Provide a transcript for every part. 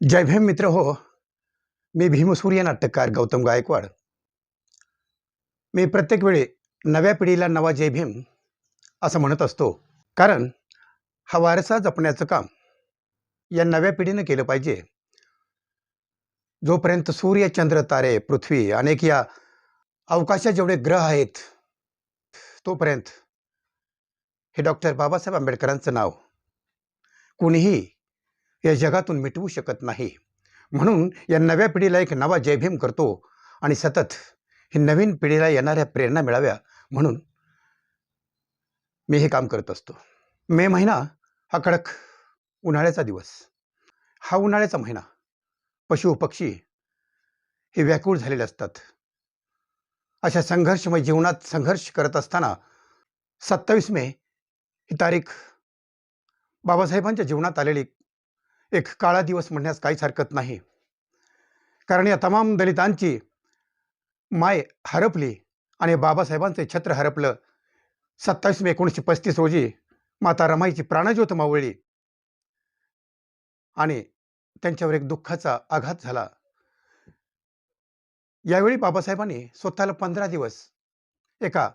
जय भीम मित्र हो मी भीमसूर्य नाटककार गौतम गायकवाड। मी प्रत्येक वेळी नव्या पिढीला नवा जय भीम असं म्हणत असतो कारण हा वारसा जपण्याचं काम या नव्या पिढीनं केलं पाहिजे. जोपर्यंत सूर्य चंद्र तारे पृथ्वी अनेक या अवकाशात जेवढे ग्रह आहेत तोपर्यंत हे डॉक्टर बाबासाहेब आंबेडकरांचं नाव कुणीही या जगातून मिटवू शकत नाही. म्हणून या नव्या पिढीला एक नवा जयभीम करतो आणि सतत ही नवीन पिढीला येणाऱ्या प्रेरणा मिळाव्या म्हणून मी हे काम करत असतो. मे महिना हा कडक उन्हाळ्याचा दिवस. हा उन्हाळ्याचा महिना. पशु पक्षी हे व्याकुळ झालेले असतात. अशा संघर्षमय जीवनात संघर्ष करत असताना सत्तावीस मे ही तारीख बाबासाहेबांच्या जीवनात आलेली एक काळा दिवस म्हणण्यास काहीच हरकत नाही. कारण या तमाम दलितांची माय हरपली आणि बाबासाहेबांचे छत्र हरपलं. सत्तावीस मे एकोणीसशे पस्तीस रोजी माता रमाईची प्राणज्योत मावळली आणि त्यांच्यावर एक दुःखाचा आघात झाला. यावेळी बाबासाहेबांनी स्वतःला पंधरा दिवस एका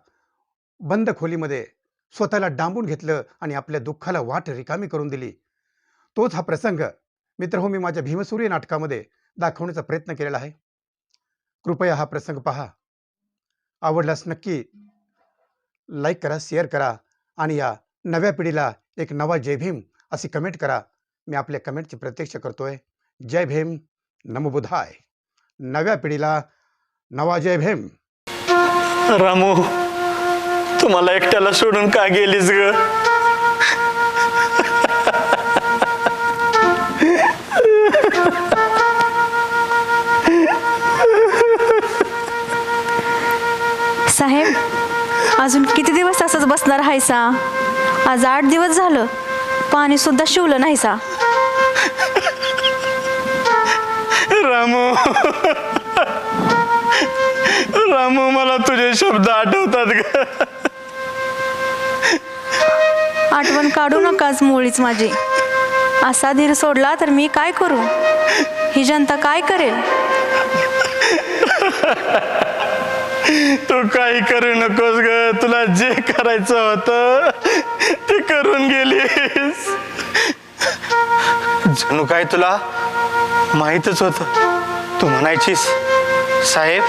बंद खोलीमध्ये स्वतःला डांबून घेतलं आणि आपल्या दुःखाला वाट रिकामी करून दिली. तोच हा प्रसंग मित्र हो मी माझ्या भीमसूर्य नाटकामध्ये दाखवण्याचा प्रयत्न केलेला आहे. कृपया हा प्रसंग पहा. आवडल्यास नक्की लाईक करा शेअर करा आणि या नव्या पिढीला एक नवा जय भीम अशी कमेंट करा. मी आपल्या कमेंटची प्रतीक्षा करतोय. जय भीम नमबुधाय. नव्या पिढीला नवा जय भीम. रामू तुम्हाला एकट्याला सोडून का गेलीस ग? साहेब अजून किती दिवस असंच बसणार हायसा? आज आठ दिवस झालं पाणी सुद्धा शिवलं नाही सा रामू. रामू मला तुझे शब्द आठवतात ग. आठवण काढू नकाच मुळीच माझी. असा धीर सोडला तर मी काय करू? ही जनता काय करेल? तू काही करू नकोस ग. तुला जे करायचं होतं ते करून गेलीस. जणू काय तुला माहीतच होत? तू म्हणायचीस साहेब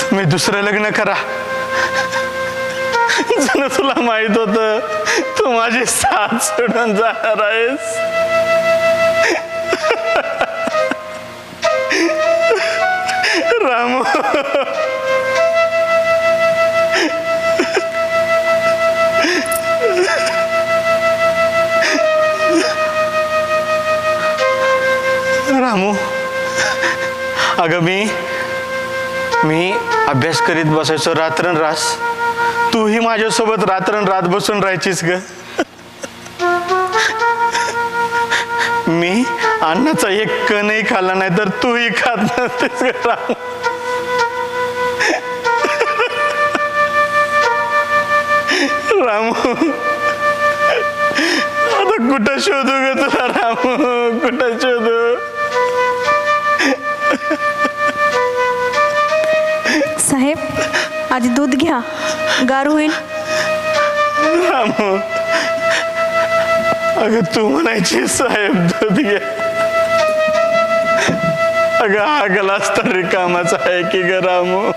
तुम्ही दुसरं लग्न करा. जणू तुला माहीत होत तू माझी साथ सोडून जाणार आहेस. अगं मी मी अभ्यास करीत बसायचो रात्रन रास. तूही माझ्यासोबत रात्रनरात बसून राहायचीस ग. मी अन्नाचा एक कणही खाल्ला नाही तर तूही खात नसतेस ग रामू आता कुठं शोधू ग तुला रामू? कुठं शोधू? साहेब आधी दूध घ्या. गार होईल. राम. अगं तू म्हणायची साहेब दूध घ्या. अगं हा ग्लास तर रिकामाचा आहे की ग रामो?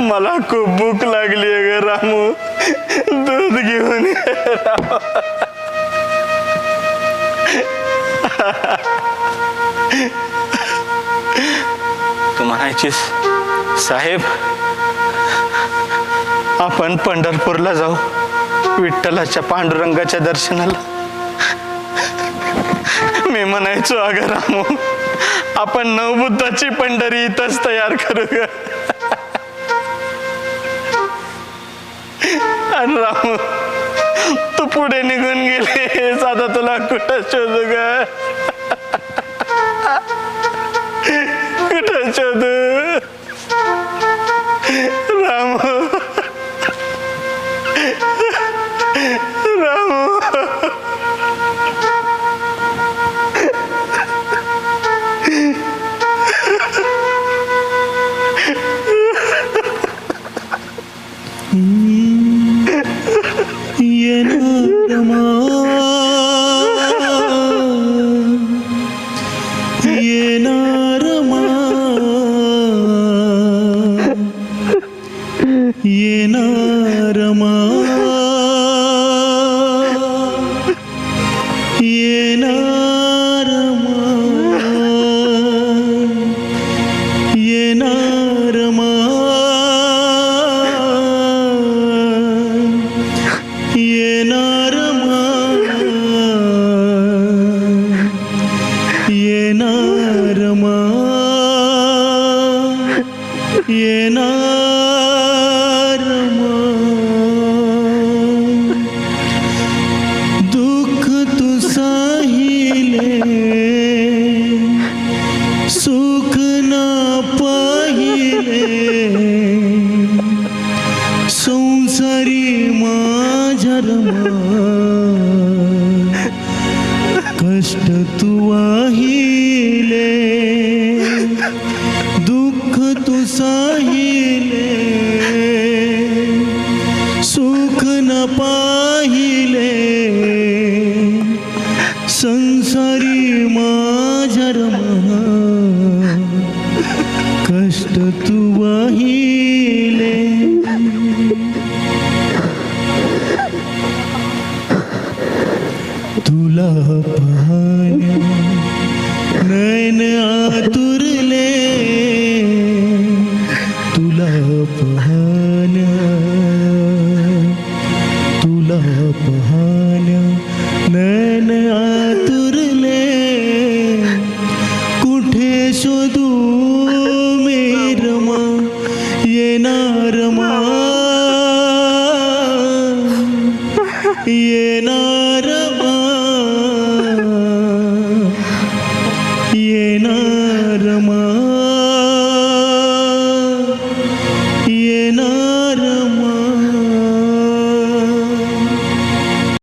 मला खूप भूक लागली आहे ग रामू. दूध घेऊन राम. तू म्हणायचीस साहेब आपण पंढरपूरला जाऊ विठ्ठलाच्या पांडुरंगाच्या दर्शनाला. मी म्हणायचो अगं रामू आपण नवबुद्धाची पंढरी इथंच तयार करू ग रामू तू पुढे निघून गेले आता तुला कुठं शोधू ग? 그래 저는 라무 라무 음. ஏனாரமா ஏனாரமா ஏனாரமா ஏனாரமா ஏனாரமா ஏனா सुख ना पाहिले संसारी माझ्या रमा कष्ट तू वाहिले दुःख तू सुख न पाहिले संसारी माझ्या रमा